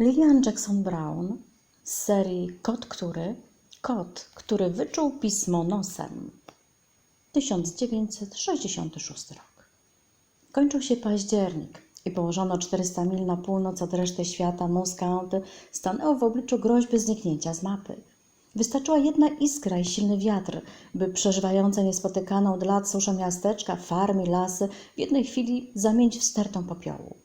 Lillian Jackson Brown z serii Kot, który? Kot, który wyczuł pismo nosem. 1966 rok. Kończył się październik i położono 400 mil na północ od reszty świata Moose stanęło w obliczu groźby zniknięcia z mapy. Wystarczyła jedna iskra i silny wiatr, by przeżywające niespotykaną od lat suszę miasteczka, farmy, lasy w jednej chwili zamienić w stertą popiołu.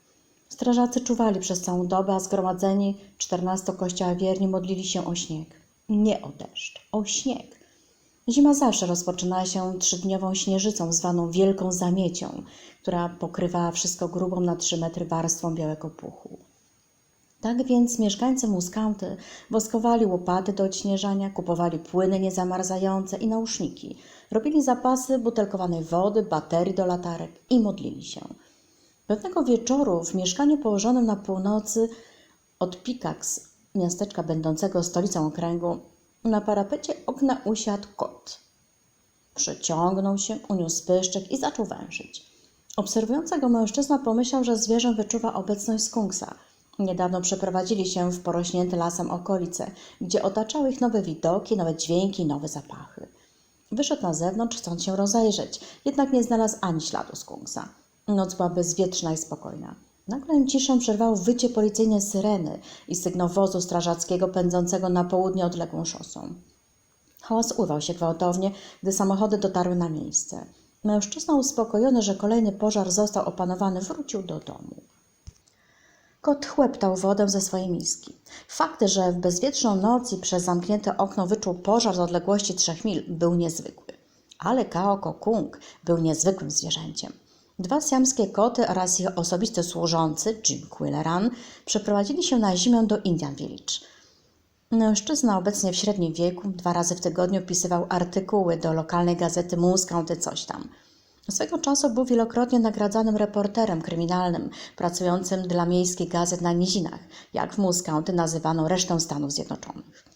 Strażacy czuwali przez całą dobę, a zgromadzeni 14 kościoła wierni modlili się o śnieg. Nie o deszcz, o śnieg. Zima zawsze rozpoczynała się trzydniową śnieżycą zwaną Wielką Zamiecią, która pokrywała wszystko grubą na 3 metry warstwą białego puchu. Tak więc mieszkańcy Muskanty woskowali łopaty do odśnieżania, kupowali płyny niezamarzające i nauszniki, robili zapasy butelkowanej wody, baterii do latarek i modlili się. Pewnego wieczoru w mieszkaniu położonym na północy od Pikax, miasteczka będącego stolicą okręgu, na parapecie okna usiadł kot. Przeciągnął się, uniósł pyszczek i zaczął wężyć. Obserwujący go mężczyzna pomyślał, że zwierzę wyczuwa obecność skunksa. Niedawno przeprowadzili się w porośnięte lasem okolice, gdzie otaczały ich nowe widoki, nowe dźwięki nowe zapachy. Wyszedł na zewnątrz, chcąc się rozejrzeć, jednak nie znalazł ani śladu skunksa. Noc była bezwietrzna i spokojna. Nagle ciszę przerwało wycie policyjnej syreny i sygnał wozu strażackiego pędzącego na południe odległą szosą. Hałas urwał się gwałtownie, gdy samochody dotarły na miejsce. Mężczyzna uspokojony, że kolejny pożar został opanowany, wrócił do domu. Kot chłeptał wodę ze swojej miski. Fakt, że w bezwietrzną noc i przez zamknięte okno wyczuł pożar z odległości trzech mil, był niezwykły. Ale Kaoko Kung był niezwykłym zwierzęciem. Dwa siamskie koty oraz ich osobisty służący, Jim Quilleran, przeprowadzili się na zimę do Indian Village. Mężczyzna obecnie w średnim wieku dwa razy w tygodniu pisywał artykuły do lokalnej gazety Moose County coś tam. Swego czasu był wielokrotnie nagradzanym reporterem kryminalnym, pracującym dla miejskich gazet na nizinach, jak w Moose County nazywano resztę Stanów Zjednoczonych.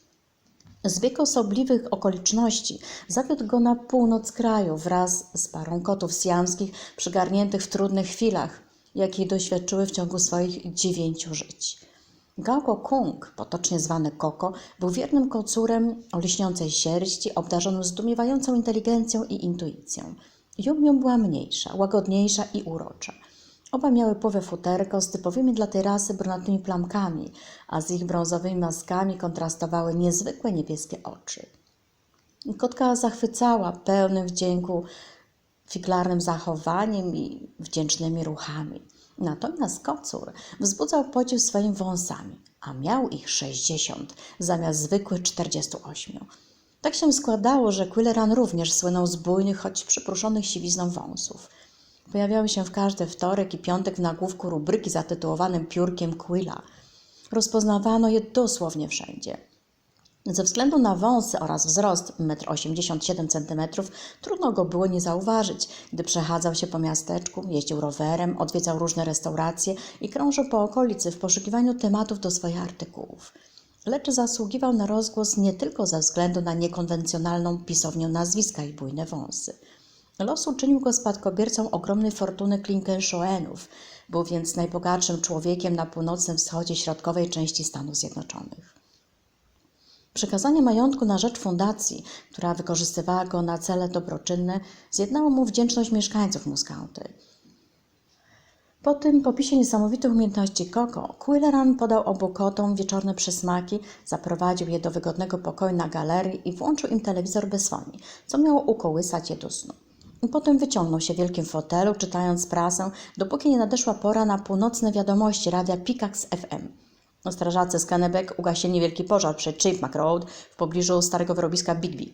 Z bieg osobliwych okoliczności zawiódł go na północ kraju wraz z parą kotów siamskich przygarniętych w trudnych chwilach, jakich doświadczyły w ciągu swoich dziewięciu żyć. Gałko Kung, potocznie zwany Koko, był wiernym kocurem o liśniącej sierści, obdarzonym zdumiewającą inteligencją i intuicją. Yum była mniejsza, łagodniejsza i urocza. Oba miały płowe futerko z typowymi dla tej rasy brunatnymi plamkami, a z ich brązowymi maskami kontrastowały niezwykłe niebieskie oczy. Kotka zachwycała pełnym wdzięku figlarnym zachowaniem i wdzięcznymi ruchami. Natomiast kocur wzbudzał podziw swoimi wąsami, a miał ich 60 zamiast zwykłych 48. Tak się składało, że Quilleran również słynął z bujnych, choć przypruszonych siwizną wąsów. Pojawiały się w każdy wtorek i piątek w nagłówku rubryki zatytułowanym piórkiem Quilla. Rozpoznawano je dosłownie wszędzie. Ze względu na wąsy oraz wzrost 1,87 cm trudno go było nie zauważyć, gdy przechadzał się po miasteczku, jeździł rowerem, odwiedzał różne restauracje i krążył po okolicy w poszukiwaniu tematów do swoich artykułów. Lecz zasługiwał na rozgłos nie tylko ze względu na niekonwencjonalną pisownię nazwiska i bujne wąsy. Los uczynił go spadkobiercą ogromnej fortuny Klinkenshoenów, był więc najbogatszym człowiekiem na północnym wschodzie środkowej części Stanów Zjednoczonych. Przekazanie majątku na rzecz fundacji, która wykorzystywała go na cele dobroczynne, zjednało mu wdzięczność mieszkańców Muscouty. Po tym popisie niesamowitych umiejętności Koko, Quilleran podał obu kotom wieczorne przysmaki, zaprowadził je do wygodnego pokoju na galerii i włączył im telewizor bez foni, co miało ukołysać je do snu. Potem wyciągnął się w wielkim fotelu, czytając prasę, dopóki nie nadeszła pora na północne wiadomości radia Pikax FM. Strażacy z Kennebec ugasili wielki pożar przy Chipmunk Road w pobliżu starego wyrobiska Bigby.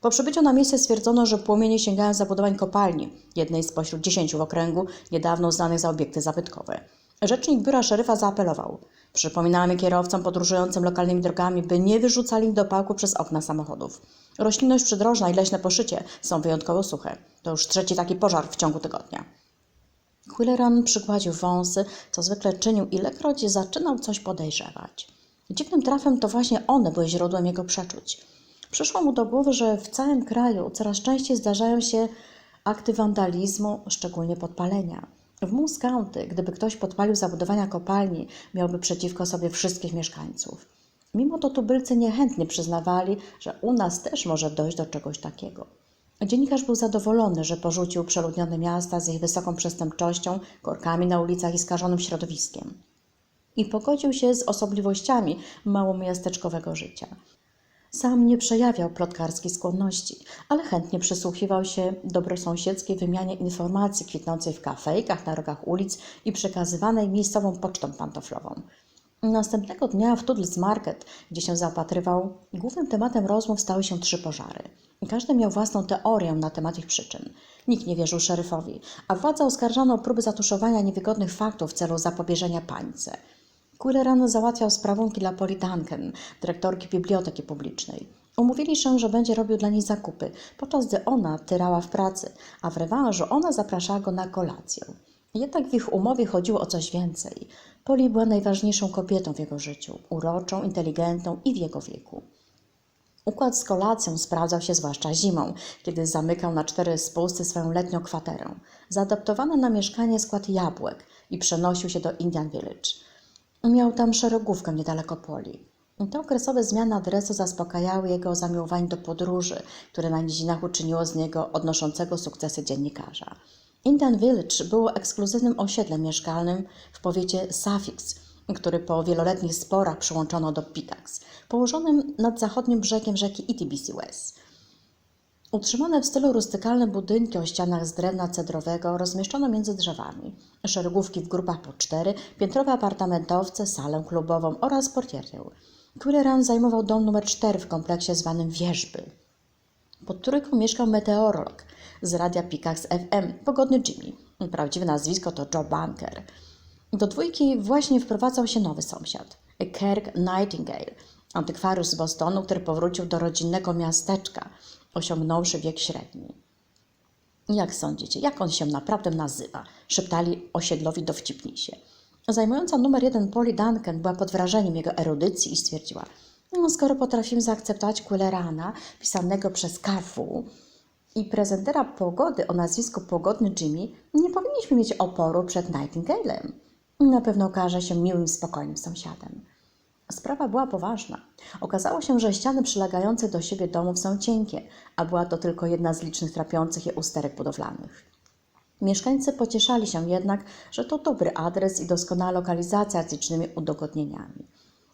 Po przybyciu na miejsce stwierdzono, że płomienie sięgają zabudowań kopalni, jednej spośród dziesięciu w okręgu, niedawno uznanych za obiekty zabytkowe. Rzecznik biura szeryfa zaapelował. Przypominamy kierowcom podróżującym lokalnymi drogami, by nie wyrzucali do pałku przez okna samochodów. Roślinność przydrożna i leśne poszycie są wyjątkowo suche. To już trzeci taki pożar w ciągu tygodnia. Quilleran przygładził wąsy, co zwykle czynił, ilekroć zaczynał coś podejrzewać. Dziwnym trafem to właśnie one były źródłem jego przeczuć. Przyszło mu do głowy, że w całym kraju coraz częściej zdarzają się akty wandalizmu, szczególnie podpalenia. W Moose County, gdyby ktoś podpalił zabudowania kopalni, miałby przeciwko sobie wszystkich mieszkańców. Mimo to tubylcy niechętnie przyznawali, że u nas też może dojść do czegoś takiego. Dziennikarz był zadowolony, że porzucił przeludnione miasta z ich wysoką przestępczością, korkami na ulicach i skażonym środowiskiem. I pogodził się z osobliwościami małomiasteczkowego życia. Sam nie przejawiał plotkarskiej skłonności, ale chętnie przysłuchiwał się dobrosąsiedzkiej wymianie informacji kwitnącej w kafejkach na rogach ulic i przekazywanej miejscową pocztą pantoflową. Następnego dnia w Tudlis Market, gdzie się zaopatrywał, głównym tematem rozmów stały się trzy pożary. Każdy miał własną teorię na temat ich przyczyn. Nikt nie wierzył szeryfowi, a władza oskarżano o próby zatuszowania niewygodnych faktów w celu zapobieżenia pańce. Quilleran załatwiał sprawunki dla Polly Duncan, dyrektorki biblioteki publicznej. Umówili się, że będzie robił dla niej zakupy, podczas gdy ona tyrała w pracy, a w rewanżu ona zapraszała go na kolację. Jednak w ich umowie chodziło o coś więcej. Polly była najważniejszą kobietą w jego życiu, uroczą, inteligentną i w jego wieku. Układ z kolacją sprawdzał się zwłaszcza zimą, kiedy zamykał na cztery spusty swoją letnią kwaterę. Zaadaptowano na mieszkanie skład jabłek i przenosił się do Indian Village. Miał tam szeregówkę niedaleko Poli. Te okresowe zmiany adresu zaspokajały jego zamiłowanie do podróży, które na nizinach uczyniło z niego odnoszącego sukcesy dziennikarza. Indian Village było ekskluzywnym osiedlem mieszkalnym w powiecie Suffix, który po wieloletnich sporach przyłączono do Pitax, położonym nad zachodnim brzegiem rzeki Itibisi West. Utrzymane w stylu rustykalne budynki o ścianach z drewna cedrowego rozmieszczono między drzewami. Szeregówki w grupach po cztery, piętrowe apartamentowce, salę klubową oraz portierię. Quilleran zajmował dom numer 4 w kompleksie zwanym Wierzby. Pod trójką mieszkał meteorolog z radia Pikax FM, pogodny Jimmy. Prawdziwe nazwisko to Joe Bunker. Do dwójki właśnie wprowadzał się nowy sąsiad, Kirk Nightingale, antykwariusz z Bostonu, który powrócił do rodzinnego miasteczka, osiągnąwszy wiek średni. Jak sądzicie, jak on się naprawdę nazywa? szeptali osiedlowi dowcipnisie. Zajmująca numer jeden Polly Duncan była pod wrażeniem jego erudycji i stwierdziła, no skoro potrafimy zaakceptować Quillerana, pisanego przez KW i prezentera pogody o nazwisku Pogodny Jimmy, nie powinniśmy mieć oporu przed Nightingale'em. Na pewno okaże się miłym, spokojnym sąsiadem. Sprawa była poważna. Okazało się, że ściany przylegające do siebie domów są cienkie, a była to tylko jedna z licznych trapiących je usterek budowlanych. Mieszkańcy pocieszali się jednak, że to dobry adres i doskonała lokalizacja z licznymi udogodnieniami.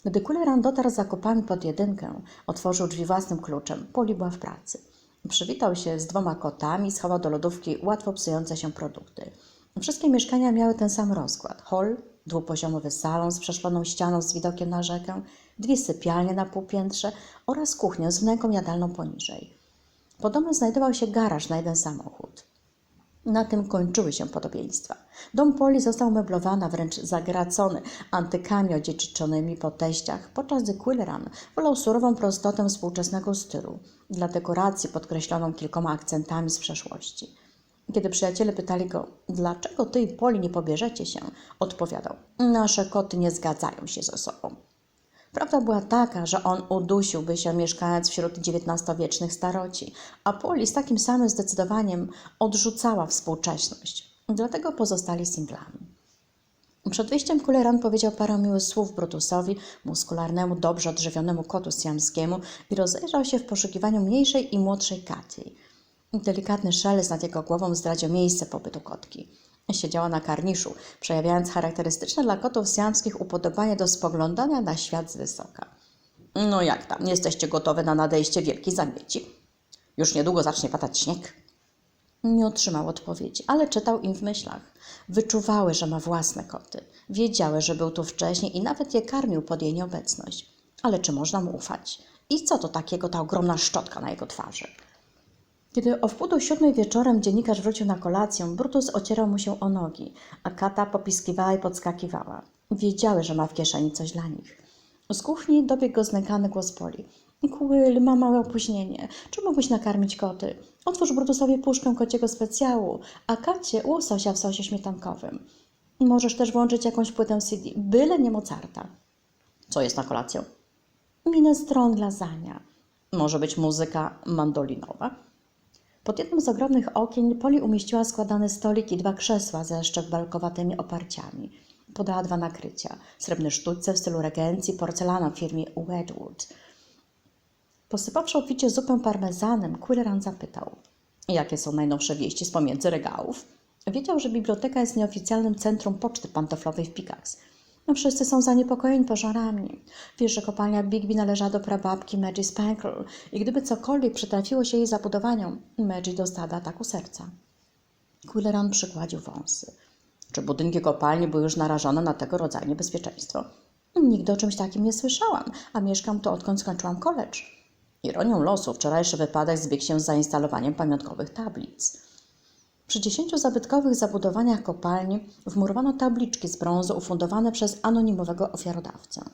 Gdy Kuleran dotarł z zakupami pod jedynkę, otworzył drzwi własnym kluczem. Poli była w pracy. Przywitał się z dwoma kotami, schował do lodówki łatwo psujące się produkty. Wszystkie mieszkania miały ten sam rozkład. Hall, dwupoziomowy salon z przeszkloną ścianą z widokiem na rzekę, dwie sypialnie na półpiętrze oraz kuchnię z wnęką jadalną poniżej. Po domu znajdował się garaż na jeden samochód. Na tym kończyły się podobieństwa. Dom Poli został meblowany, wręcz zagracony antykami odziedziczonymi po teściach, podczas gdy Quilleran wolał surową prostotę współczesnego stylu, dla dekoracji podkreśloną kilkoma akcentami z przeszłości. Kiedy przyjaciele pytali go, dlaczego ty i Poli nie pobierzecie się, odpowiadał, nasze koty nie zgadzają się ze sobą. Prawda była taka, że on udusiłby się mieszkając wśród XIX-wiecznych staroci, a Poli z takim samym zdecydowaniem odrzucała współcześność. Dlatego pozostali singlami. Przed wyjściem Kuleran powiedział parę miłych słów Brutusowi, muskularnemu, dobrze odżywionemu kotu siamskiemu i rozejrzał się w poszukiwaniu mniejszej i młodszej Katy. Delikatny szelest nad jego głową zdradził miejsce pobytu kotki. Siedziała na karniszu, przejawiając charakterystyczne dla kotów siamskich upodobanie do spoglądania na świat z wysoka. No jak tam, jesteście gotowe na nadejście wielkiej zamieci? Już niedługo zacznie padać śnieg. Nie otrzymał odpowiedzi, ale czytał im w myślach. Wyczuwały, że ma własne koty. Wiedziały, że był tu wcześniej i nawet je karmił pod jej nieobecność. Ale czy można mu ufać? I co to takiego ta ogromna szczotka na jego twarzy? Kiedy o wpół do siódmej wieczorem dziennikarz wrócił na kolację, Brutus ocierał mu się o nogi, a kata popiskiwała i podskakiwała. Wiedziały, że ma w kieszeni coś dla nich. Z kuchni dobiegł go znękany głos Poli. Quill, ma małe opóźnienie. Czy mógłbyś nakarmić koty? Otwórz Brutusowi puszkę kociego specjału, a kacie łososia w sosie śmietankowym. Możesz też włączyć jakąś płytę CD, byle nie Mozarta. Co jest na kolację? Minestrone lasagna. Może być muzyka mandolinowa? Pod jednym z ogromnych okien Poli umieściła składany stolik i dwa krzesła ze szczegbalkowatymi oparciami. Podała dwa nakrycia. Srebrne sztućce w stylu regencji, porcelana w firmie Wedgwood. Posypawszy obficie zupę parmezanem, Quilleran zapytał. Jakie są najnowsze wieści z pomiędzy regałów? Wiedział, że biblioteka jest nieoficjalnym centrum poczty pantoflowej w Pickaxe. No, wszyscy są zaniepokojeni pożarami. Wiesz, że kopalnia Bigby należała do prababki Maggie Spankle i gdyby cokolwiek przytrafiło się jej zabudowaniom, Maggie dostałaby ataku serca. Quilleran przykładził wąsy. Czy budynki kopalni były już narażone na tego rodzaju niebezpieczeństwo? Nigdy o czymś takim nie słyszałam, a mieszkam tu odkąd skończyłam college. Ironią losu wczorajszy wypadek zbiegł się z zainstalowaniem pamiątkowych tablic. Przy dziesięciu zabytkowych zabudowaniach kopalni wmurowano tabliczki z brązu ufundowane przez anonimowego ofiarodawcę.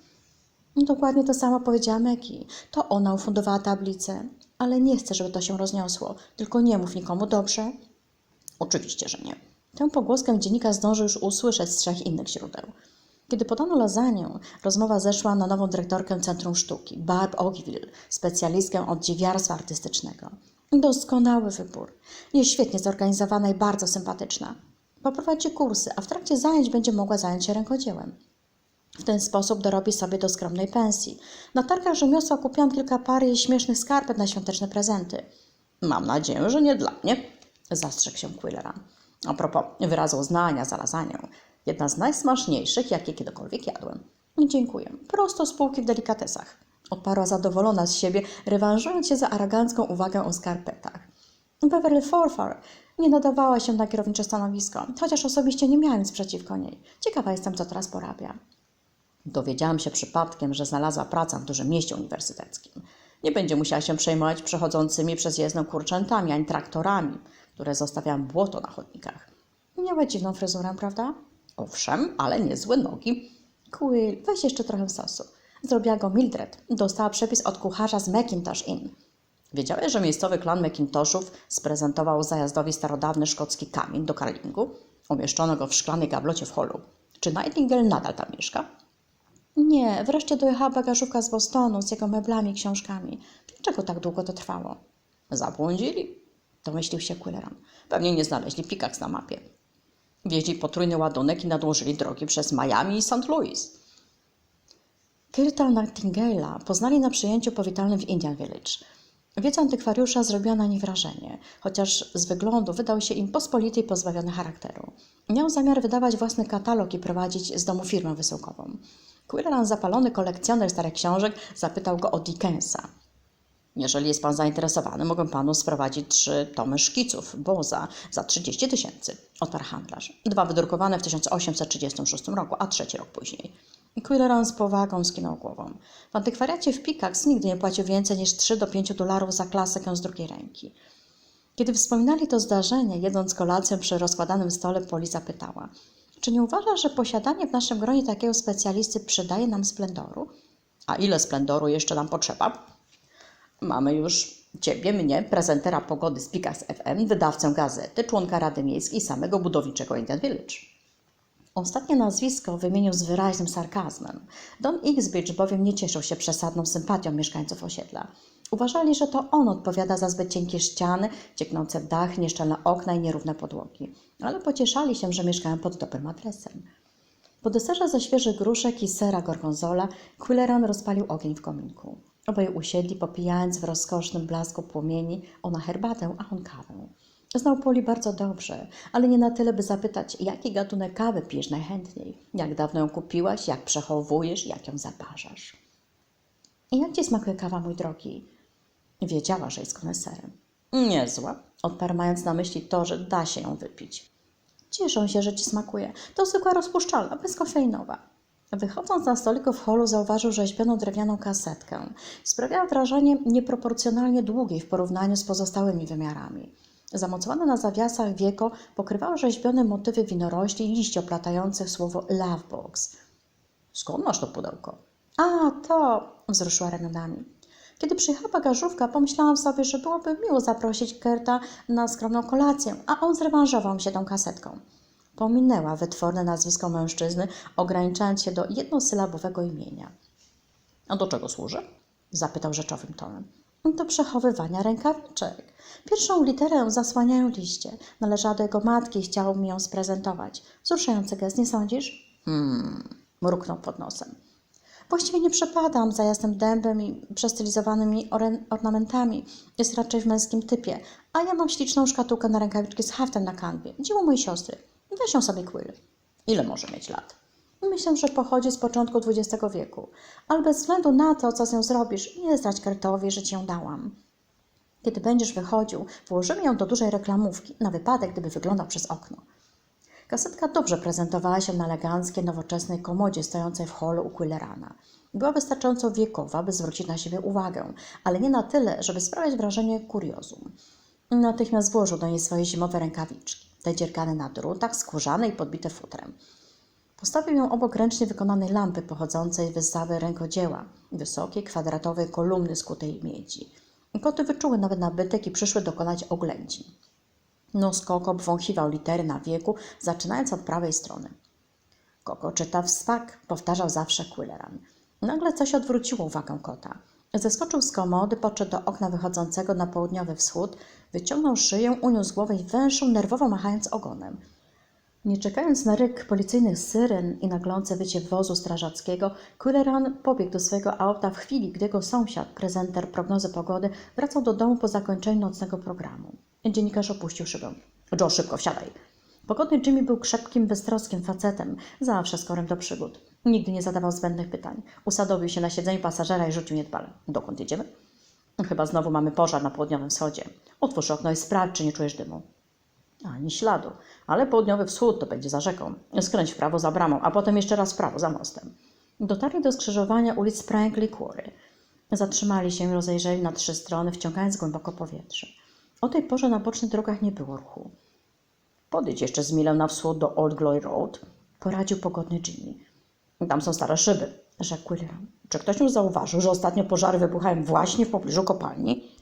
Dokładnie to samo powiedziała Meki. To ona ufundowała tablicę, ale nie chcę, żeby to się rozniosło. Tylko nie mów nikomu, dobrze? Oczywiście, że nie. Tę pogłoskę dziennikarz zdążył już usłyszeć z trzech innych źródeł. Kiedy podano lasagne, rozmowa zeszła na nową dyrektorkę Centrum Sztuki, Barb Ogilville, specjalistkę od dziwiarstwa artystycznego. Doskonały wybór. Jest świetnie zorganizowana i bardzo sympatyczna. Poprowadzi kursy, a w trakcie zajęć będzie mogła zająć się rękodziełem. W ten sposób dorobi sobie do skromnej pensji. Na targach rzemiosła kupiłam kilka par jej śmiesznych skarpet na świąteczne prezenty. Mam nadzieję, że nie dla mnie, zastrzegł się Quilleran. A propos wyrazu uznania za lasagnię. Jedna z najsmaczniejszych, jakie kiedykolwiek jadłem. Dziękuję. Prosto z półki w delikatesach. Odparła zadowolona z siebie, rewanżując się za arogancką uwagę o skarpetach. Beverly Forfar nie nadawała się na kierownicze stanowisko, chociaż osobiście nie miałem nic przeciwko niej. Ciekawa jestem, co teraz porabia. Dowiedziałam się przypadkiem, że znalazła pracę w dużym mieście uniwersyteckim. Nie będzie musiała się przejmować przechodzącymi przez jezdnię kurczętami ani traktorami, które zostawiają błoto na chodnikach. Miała dziwną fryzurę, prawda? Owszem, ale niezłe nogi. Quill, weź jeszcze trochę sosu. Zrobiła go Mildred. Dostała przepis od kucharza z Macintosh Inn. Wiedziałeś, że miejscowy klan McIntoshów sprezentował zajazdowi starodawny szkocki kamień do karlingu? Umieszczono go w szklanej gablocie w holu. Czy Nightingale nadal tam mieszka? Nie, wreszcie dojechała bagażówka z Bostonu z jego meblami i książkami. Dlaczego tak długo to trwało? Zabłądzili, domyślił się Quilleran. Pewnie nie znaleźli Pickaxe na mapie. Wieźli potrójny ładunek i nadłożyli drogi przez Miami i St. Louis. Kyrta Nightingale'a poznali na przyjęciu powitalnym w Indian Village. Wiedza antykwariusza zrobiła na nich wrażenie, chociaż z wyglądu wydał się im pospolity i pozbawiony charakteru. Miał zamiar wydawać własny katalog i prowadzić z domu firmę wysyłkową. Quilleran, zapalony kolekcjoner starych książek, zapytał go o Dickensa. Jeżeli jest pan zainteresowany, mogę panu sprowadzić trzy tomy szkiców Boza za 30 tysięcy, odparł handlarz. Dwa wydrukowane w 1836 roku, a trzeci rok później. Quilleran z powagą skinął głową. W antykwariacie w Pickaxe nigdy nie płacił więcej niż 3 do 5 dolarów za klasykę z drugiej ręki. Kiedy wspominali to zdarzenie, jedząc kolację przy rozkładanym stole, Poli zapytała. Czy nie uważasz, że posiadanie w naszym gronie takiego specjalisty przydaje nam splendoru? A ile splendoru jeszcze nam potrzeba? Mamy już Ciebie, mnie, prezentera pogody z Pickaxe FM, wydawcę gazety, członka Rady Miejskiej i samego budowniczego Indian Village. Ostatnie nazwisko wymienił z wyraźnym sarkazmem. Don Ixbridge bowiem nie cieszył się przesadną sympatią mieszkańców osiedla. Uważali, że to on odpowiada za zbyt cienkie ściany, cieknące dach, nieszczelne okna i nierówne podłogi. Ale pocieszali się, że mieszkają pod dobrym adresem. Po deserze ze świeżych gruszek i sera gorgonzola Quilleran rozpalił ogień w kominku. Oboje usiedli, popijając w rozkosznym blasku płomieni, ona herbatę, a on kawę. Znał Poli bardzo dobrze, ale nie na tyle, by zapytać, jaki gatunek kawy pijesz najchętniej, jak dawno ją kupiłaś, jak przechowujesz, jak ją zaparzasz. I jak ci smakuje kawa, mój drogi? Wiedziała, że jest koneserem. Niezła, odparł mając na myśli to, że da się ją wypić. Cieszę się, że ci smakuje. To zwykła rozpuszczalna, bezkofeinowa. Wychodząc na stoliku w holu zauważył rzeźbioną drewnianą kasetkę. Sprawiała wrażenie nieproporcjonalnie długiej w porównaniu z pozostałymi wymiarami. Zamocowane na zawiasach wieko pokrywały rzeźbione motywy winorośli i liści oplatających słowo Lovebox. Skąd masz to pudełko? A, to... wzruszyła ramionami. Kiedy przyjechała bagażówka, pomyślałam sobie, że byłoby miło zaprosić Kerta na skromną kolację, a on zrewanżował się tą kasetką. Pominęła wytworne nazwisko mężczyzny, ograniczając się do jednosylabowego imienia. A do czego służy? Zapytał rzeczowym tonem. Do przechowywania rękawiczek. Pierwszą literę zasłaniają liście. Należała do jego matki i chciał mi ją sprezentować. Wzruszający gest, nie sądzisz? Hmm, mruknął pod nosem. Właściwie nie przepadam za jasnym dębem i przestylizowanymi ornamentami. Jest raczej w męskim typie. A ja mam śliczną szkatułkę na rękawiczki z haftem na kanwie. Dzieło mojej siostry. Weź ją sobie Quill. Ile może mieć lat? Myślę, że pochodzi z początku XX wieku. Ale bez względu na to, co z nią zrobisz, nie zdać Kertowi, że ci ją dałam. Kiedy będziesz wychodził, włożymy ją do dużej reklamówki, na wypadek, gdyby wyglądał przez okno. Kasetka dobrze prezentowała się na eleganckiej, nowoczesnej komodzie stojącej w holu u Quillerana. Była wystarczająco wiekowa, by zwrócić na siebie uwagę, ale nie na tyle, żeby sprawiać wrażenie kuriozum. Natychmiast włożył do niej swoje zimowe rękawiczki, te dziergane na drutach, skórzane i podbite futrem. Postawił ją obok ręcznie wykonanej lampy pochodzącej z wystawy rękodzieła, wysokiej, kwadratowej kolumny z kutej miedzi. Koty wyczuły nowy nabytek i przyszły dokonać oględzin. Nos Koko obwąchiwał litery na wieku, zaczynając od prawej strony. Koko czyta w swak, powtarzał zawsze Quilleran. Nagle coś odwróciło uwagę kota. Zeskoczył z komody, podszedł do okna wychodzącego na południowy wschód, wyciągnął szyję, uniósł głowę i węszył, nerwowo machając ogonem. Nie czekając na ryk policyjnych syren i naglące wycie wozu strażackiego, Quilleran pobiegł do swojego auta w chwili, gdy jego sąsiad, prezenter prognozy pogody, wracał do domu po zakończeniu nocnego programu. Dziennikarz opuścił szybę. Joe, szybko, wsiadaj. Pogodny Jimmy był krzepkim, beztroskim facetem, zawsze skorym do przygód. Nigdy nie zadawał zbędnych pytań. Usadowił się na siedzeniu pasażera i rzucił niedbale. Dokąd jedziemy? Chyba znowu mamy pożar na południowym wschodzie. Otwórz okno i sprawdź, czy nie czujesz dymu. Ani śladu. Ale południowy wschód to będzie za rzeką. Skręć w prawo za bramą, a potem jeszcze raz w prawo za mostem. Dotarli do skrzyżowania ulic Sprankly Quarry. Zatrzymali się i rozejrzeli na trzy strony, wciągając głęboko powietrze. O tej porze na bocznych drogach nie było ruchu. Podejdź jeszcze z milę na wschód do Old Glory Road, poradził pogodny Jimmy. Tam są stare szyby, rzekł Quillian. Czy ktoś już zauważył, że ostatnio pożary wybuchają właśnie w pobliżu kopalni?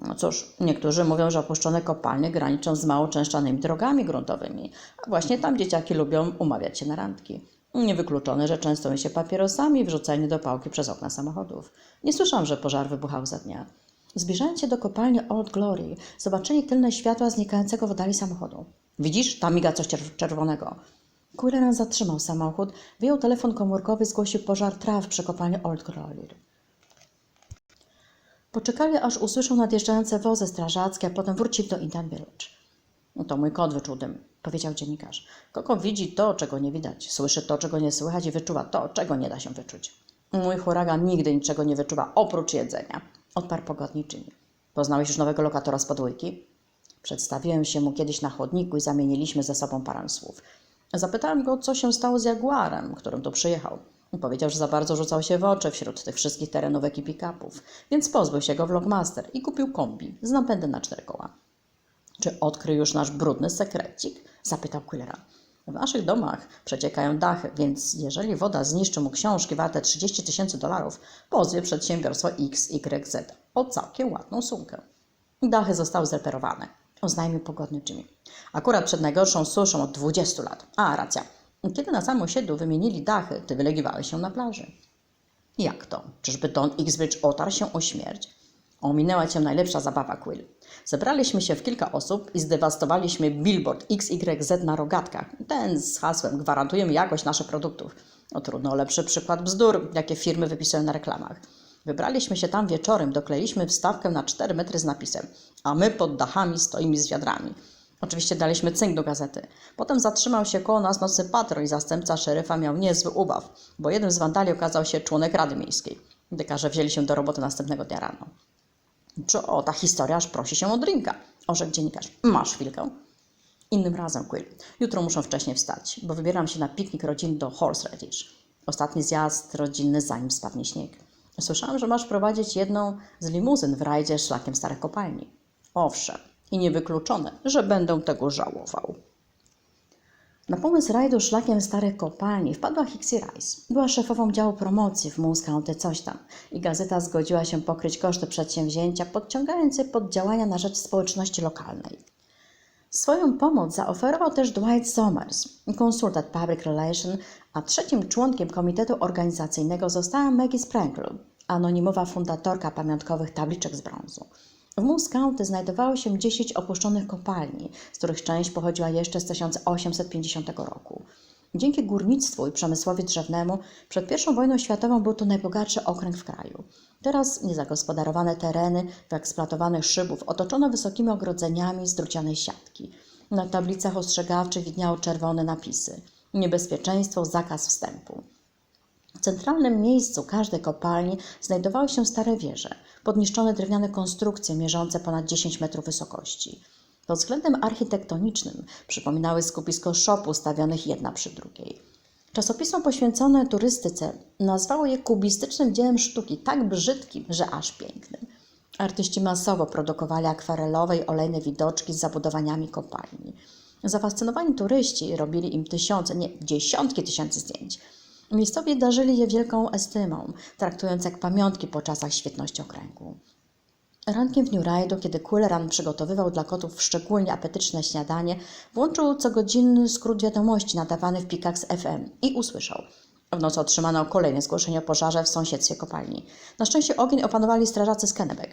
No cóż, niektórzy mówią, że opuszczone kopalnie graniczą z mało częszczanymi drogami gruntowymi, a właśnie tam dzieciaki lubią umawiać się na randki. Niewykluczone, że częstują się papierosami i wrzucani do pałki przez okna samochodów. Nie słyszałam, że pożar wybuchał za dnia. Zbliżając się do kopalni Old Glory, zobaczyli tylne światła znikającego w oddali samochodu. Widzisz, tam miga coś czer- czerwonego. Quilleran zatrzymał samochód, wyjął telefon komórkowy i zgłosił pożar traw przy kopalni Old Glory. Poczekali, aż usłyszą nadjeżdżające wozy strażackie, a potem wrócili do Indian Village. No to mój kot wyczuł dym, powiedział dziennikarz. Koko widzi to, czego nie widać, słyszy to, czego nie słychać i wyczuwa to, czego nie da się wyczuć. Mój huragan nigdy niczego nie wyczuwa, oprócz jedzenia, odparł pogodnie Jimmy. Poznałeś już nowego lokatora z podłójki? Przedstawiłem się mu kiedyś na chodniku i zamieniliśmy ze sobą parę słów. Zapytałem go, co się stało z Jaguarem, którym tu przyjechał. Powiedział, że za bardzo rzucał się w oczy wśród tych wszystkich terenówek i pick-upów, więc pozbył się go Vlogmaster i kupił kombi z napędem na cztery koła. Czy odkrył już nasz brudny sekrecik? Zapytał Quillera. W naszych domach przeciekają dachy, więc jeżeli woda zniszczy mu książki warte 30 tysięcy dolarów, pozwie przedsiębiorstwo XYZ o całkiem ładną sumkę. Dachy zostały zreperowane, oznajmił pogodny Jimmy. Akurat przed najgorszą suszą od 20 lat. A, racja. Kiedy na samym osiedlu wymienili dachy, ty wylegiwałeś się na plaży. Jak to? Czyżby Don Xbridge otarł się o śmierć? Ominęła cię najlepsza zabawa, Quill. Zebraliśmy się w kilka osób i zdewastowaliśmy billboard XYZ na rogatkach. Ten z hasłem gwarantujemy jakość naszych produktów. No trudno o lepszy przykład bzdur, jakie firmy wypisują na reklamach. Wybraliśmy się tam wieczorem, dokleiliśmy wstawkę na 4 metry z napisem, a my pod dachami stoimy z wiadrami. Oczywiście daliśmy cynk do gazety. Potem zatrzymał się koło nas nocny patrol i zastępca szeryfa miał niezły ubaw, bo jeden z wandali okazał się członek Rady Miejskiej. Dekarze wzięli się do roboty następnego dnia rano. Czy o, ta historia aż prosi się o drinka, orzekł dziennikarz. Masz chwilkę? Innym razem, Quill. Jutro muszę wcześniej wstać, bo wybieram się na piknik rodzinny do Horseradish. Ostatni zjazd rodzinny, zanim spadnie śnieg. Słyszałam, że masz prowadzić jedną z limuzyn w rajdzie szlakiem starych kopalni. Owszem, i niewykluczone, że będę tego żałował. Na pomysł rajdu szlakiem starych kopalni wpadła Hixie Rice. Była szefową działu promocji w Moose County coś tam i gazeta zgodziła się pokryć koszty przedsięwzięcia, podciągając je pod działania na rzecz społeczności lokalnej. Swoją pomoc zaoferował też Dwight Somers, konsultant Public Relation, a trzecim członkiem komitetu organizacyjnego została Maggie Sprankle, anonimowa fundatorka pamiątkowych tabliczek z brązu. W Moose County znajdowało się 10 opuszczonych kopalni, z których część pochodziła jeszcze z 1850 roku. Dzięki górnictwu i przemysłowi drzewnemu przed I wojną światową był to najbogatszy okręg w kraju. Teraz niezagospodarowane tereny wyeksploatowanych szybów otoczono wysokimi ogrodzeniami z drucianej siatki. Na tablicach ostrzegawczych widniały czerwone napisy. Niebezpieczeństwo, zakaz wstępu. W centralnym miejscu każdej kopalni znajdowały się stare wieże, podniszczone drewniane konstrukcje mierzące ponad 10 metrów wysokości. Pod względem architektonicznym przypominały skupisko szop ustawionych jedna przy drugiej. Czasopismo poświęcone turystyce nazwało je kubistycznym dziełem sztuki, tak brzydkim, że aż pięknym. Artyści masowo produkowali akwarelowe i olejne widoczki z zabudowaniami kopalni. Zafascynowani turyści robili im tysiące, nie dziesiątki tysięcy zdjęć. Miejscowi darzyli je wielką estymą, traktując jak pamiątki po czasach świetności okręgu. Rankiem w New Raidu, kiedy Kulleran przygotowywał dla kotów szczególnie apetyczne śniadanie, włączył cogodzinny skrót wiadomości nadawany w Pikax FM i usłyszał. W nocy otrzymano kolejne zgłoszenie o pożarze w sąsiedztwie kopalni. Na szczęście ogień opanowali strażacy z Kennebec.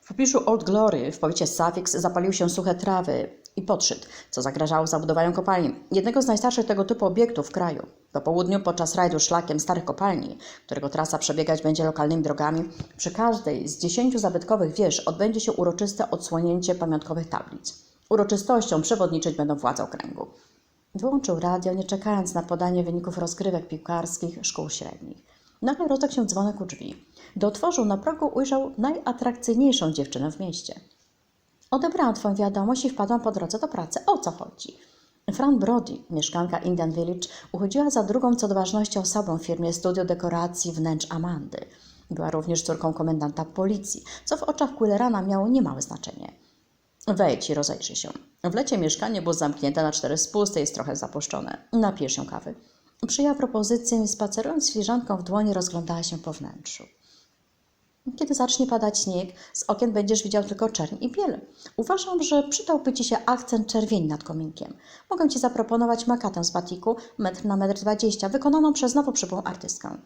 W pobliżu Old Glory w powiecie Suffix zapaliły się suche trawy i podszyt, co zagrażało zabudowaniom kopalni, jednego z najstarszych tego typu obiektów w kraju. Po południu, podczas rajdu szlakiem starych kopalni, którego trasa przebiegać będzie lokalnymi drogami, przy każdej z dziesięciu zabytkowych wież odbędzie się uroczyste odsłonięcie pamiątkowych tablic. Uroczystością przewodniczyć będą władze okręgu. Wyłączył radio, nie czekając na podanie wyników rozgrywek piłkarskich szkół średnich. Nagle rozległ się dzwonek u drzwi. Gdy otworzył, na progu ujrzał najatrakcyjniejszą dziewczynę w mieście. Odebrałam Twoją wiadomość i wpadłam po drodze do pracy. O co chodzi? Fran Brody, mieszkanka Indian Village, uchodziła za drugą co do ważności osobą w firmie studio dekoracji wnętrz Amandy. Była również córką komendanta policji, co w oczach Quillerana miało niemałe znaczenie. Wejdź i rozejrzyj się. W lecie mieszkanie było zamknięte na cztery spusty, jest trochę zapuszczone. Napijesz się kawy. Przyjęła propozycję i spacerując z filiżanką w dłoni rozglądała się po wnętrzu. Kiedy zacznie padać śnieg, z okien będziesz widział tylko czerń i biel. Uważam, że przydałby Ci się akcent czerwieni nad kominkiem. Mogę Ci zaproponować makatę z batiku, metr na metr dwadzieścia, wykonaną przez nowo przybyłą artystkę.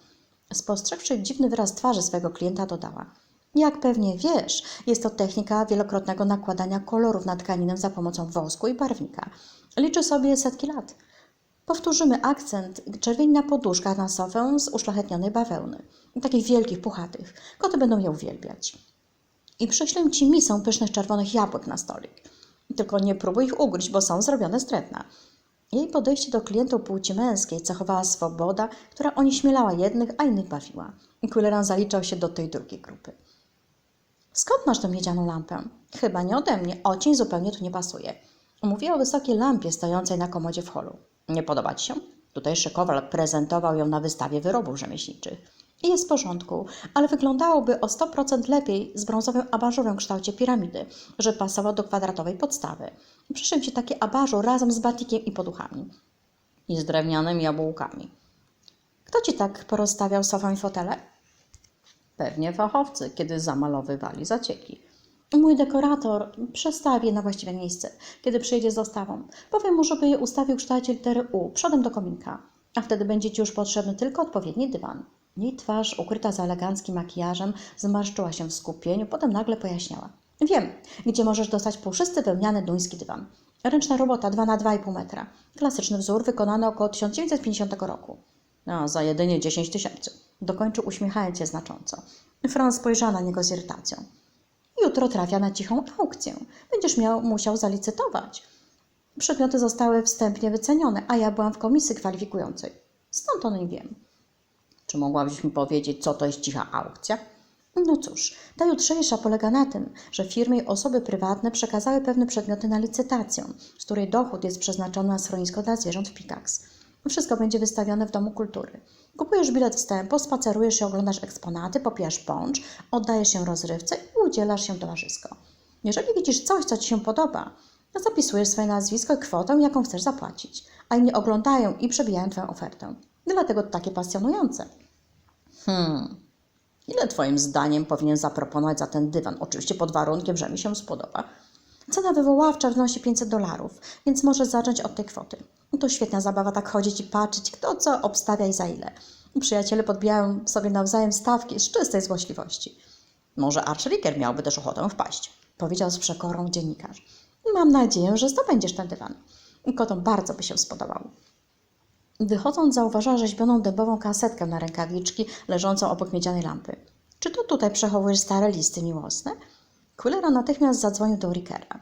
Spostrzegłszy dziwny wyraz twarzy swojego klienta, dodała. Jak pewnie wiesz, jest to technika wielokrotnego nakładania kolorów na tkaninę za pomocą wosku i barwnika. Liczy sobie setki lat. Powtórzymy akcent czerwieni na poduszkach na sofę z uszlachetnionej bawełny. Takich wielkich, puchatych. Koty będą je uwielbiać. I przyślę Ci misę pysznych czerwonych jabłek na stolik. Tylko nie próbuj ich ugryźć, bo są zrobione z drewna. Jej podejście do klientów płci męskiej cechowała swoboda, która onieśmielała jednych, a innych bawiła. I Quilleran zaliczał się do tej drugiej grupy. Skąd masz tę miedzianą lampę? Chyba nie ode mnie. Ocień zupełnie tu nie pasuje. Mówiła o wysokiej lampie stojącej na komodzie w holu. Nie podoba Ci się? Tutejszy kowal prezentował ją na wystawie wyrobów rzemieślniczych. I jest w porządku, ale wyglądałoby o 100% lepiej z brązowym abażurem w kształcie piramidy, że pasował do kwadratowej podstawy. Przyszedł Ci taki abażur razem z batikiem i poduchami. I z drewnianymi jabłkami. Kto Ci tak porozstawiał sofę i fotele? Pewnie fachowcy, kiedy zamalowywali zacieki. Mój dekorator przestawi je na właściwe miejsce, kiedy przyjedzie z dostawą. Powiem mu, żeby je ustawił w kształcie litery U, przodem do kominka. A wtedy będzie Ci już potrzebny tylko odpowiedni dywan. Jej twarz, ukryta za eleganckim makijażem, zmarszczyła się w skupieniu, potem nagle pojaśniała. Wiem, gdzie możesz dostać puszysty wełniany duński dywan. Ręczna robota 2 na 2,5 metra. Klasyczny wzór wykonany około 1950 roku. A, za jedynie 10 tysięcy. Dokończył uśmiechając się znacząco. Fran spojrzała na niego z irytacją. Jutro trafia na cichą aukcję. Będziesz miał, musiał zalicytować. Przedmioty zostały wstępnie wycenione, a ja byłam w komisji kwalifikującej. Stąd o niej wiem. Czy mogłabyś mi powiedzieć, co to jest cicha aukcja? No cóż, ta jutrzejsza polega na tym, że firmy i osoby prywatne przekazały pewne przedmioty na licytację, z której dochód jest przeznaczony na schronisko dla zwierząt w Pikax. Wszystko będzie wystawione w Domu Kultury. Kupujesz bilet wstępu, spacerujesz i oglądasz eksponaty, popijasz poncz, oddajesz się rozrywce i udzielasz się towarzysko. Jeżeli widzisz coś, co Ci się podoba, zapisujesz swoje nazwisko i kwotę, jaką chcesz zapłacić, a inni oglądają i przebijają Twoją ofertę. Dlatego takie pasjonujące. Hmm. Ile Twoim zdaniem powinien zaproponować za ten dywan? Oczywiście pod warunkiem, że mi się spodoba. Cena wywoławcza wynosi 500 dolarów, więc możesz zacząć od tej kwoty. To świetna zabawa tak chodzić i patrzeć, kto co obstawia i za ile. Przyjaciele podbijają sobie nawzajem stawki z czystej złośliwości. Może Arch miałby też ochotę wpaść, powiedział z przekorą dziennikarz. Mam nadzieję, że zdobędziesz ten dywan. Kotom bardzo by się spodobał. Wychodząc, zauważyła rzeźbioną dębową kasetkę na rękawiczki leżącą obok miedzianej lampy. Czy to tutaj przechowujesz stare listy miłosne? Quillera natychmiast zadzwonił do Rickera.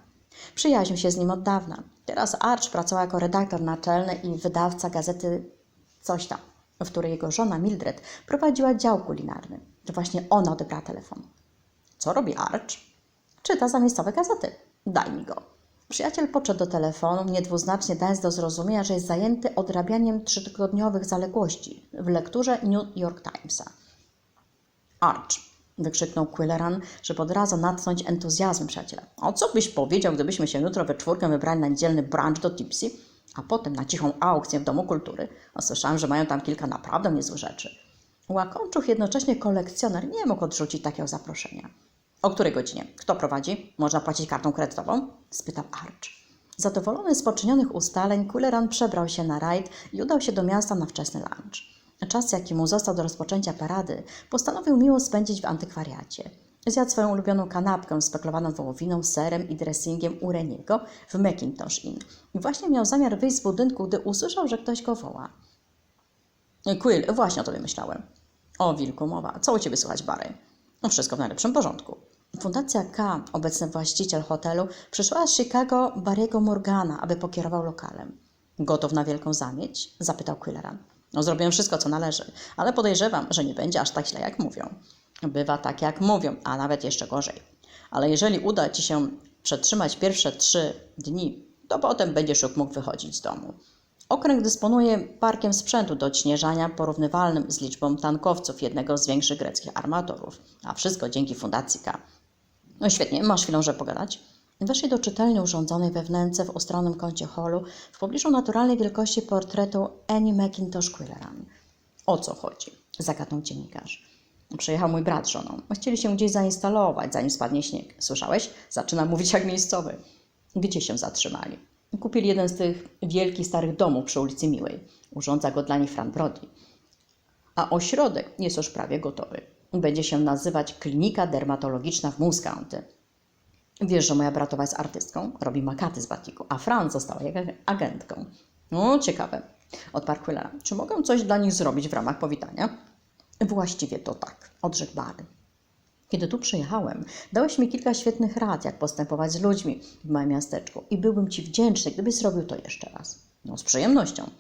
Przyjaźnił się z nim od dawna. Teraz Arch pracował jako redaktor naczelny i wydawca gazety Coś tam, w której jego żona Mildred prowadziła dział kulinarny. To właśnie ona odebrała telefon. Co robi Arch? Czyta zamiastowe gazety. Daj mi go. Przyjaciel podszedł do telefonu, niedwuznacznie dając do zrozumienia, że jest zajęty odrabianiem trzytygodniowych zaległości w lekturze New York Timesa. Arch, wykrzyknął Quilleran, żeby od razu natchnąć entuzjazm przyjaciela. O co byś powiedział, gdybyśmy się jutro we czwórkę wybrali na niedzielny brunch do Tipsy, a potem na cichą aukcję w Domu Kultury? No, słyszałem, że mają tam kilka naprawdę niezłych rzeczy. Łakomczuch, jednocześnie kolekcjoner, nie mógł odrzucić takiego zaproszenia. O której godzinie? Kto prowadzi? Można płacić kartą kredytową? spytał Arch. Zadowolony z poczynionych ustaleń, Kulleran przebrał się na rajd i udał się do miasta na wczesny lunch. Czas, jaki mu został do rozpoczęcia parady, postanowił miło spędzić w antykwariacie. Zjadł swoją ulubioną kanapkę speklowaną wołowiną, serem i dressingiem u Reniego w Macintosh Inn. I właśnie miał zamiar wyjść z budynku, gdy usłyszał, że ktoś go woła. Quill, właśnie o tobie myślałem. O wilku mowa. Co u ciebie słychać, Barry? No wszystko w najlepszym porządku. Fundacja K, obecny właściciel hotelu, przysłała z Chicago Barry'ego Morgana, aby pokierował lokalem. Gotów na wielką zamieć? zapytał Quilleran. No, zrobiłem wszystko, co należy, ale podejrzewam, że nie będzie aż tak źle, jak mówią. Bywa tak, jak mówią, a nawet jeszcze gorzej. Ale jeżeli uda Ci się przetrzymać pierwsze trzy dni, to potem będziesz już mógł wychodzić z domu. Okręg dysponuje parkiem sprzętu do odśnieżania porównywalnym z liczbą tankowców jednego z większych greckich armatorów, a wszystko dzięki Fundacji K. No świetnie, masz chwilę, żeby pogadać? Weszli do czytelni urządzonej we wnęce w ustronnym kącie holu, w pobliżu naturalnej wielkości portretu Annie McIntosh Quilleran. O co chodzi? Zagadnął dziennikarz. Przyjechał mój brat z żoną. Chcieli się gdzieś zainstalować, zanim spadnie śnieg. Słyszałeś? Zaczyna mówić jak miejscowy. Gdzie się zatrzymali? Kupili jeden z tych wielkich starych domów przy ulicy Miłej. Urządza go dla nich Fran Brody. A ośrodek jest już prawie gotowy. Będzie się nazywać Klinika Dermatologiczna w County. Wiesz, że moja bratowa jest artystką, robi makaty z batiku, a Fran została jak agentką. No, ciekawe. Odparł Quillera. Czy mogę coś dla nich zrobić w ramach powitania? Właściwie to tak, odrzekł Barry. Kiedy tu przyjechałem, dałeś mi kilka świetnych rad, jak postępować z ludźmi w małym miasteczku i byłbym Ci wdzięczny, gdybyś zrobił to jeszcze raz. No, z przyjemnością.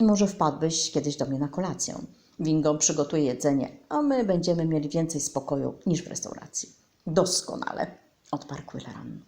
Może wpadłbyś kiedyś do mnie na kolację. Wingo przygotuje jedzenie, a my będziemy mieli więcej spokoju niż w restauracji. Doskonale, odparł Quilleran.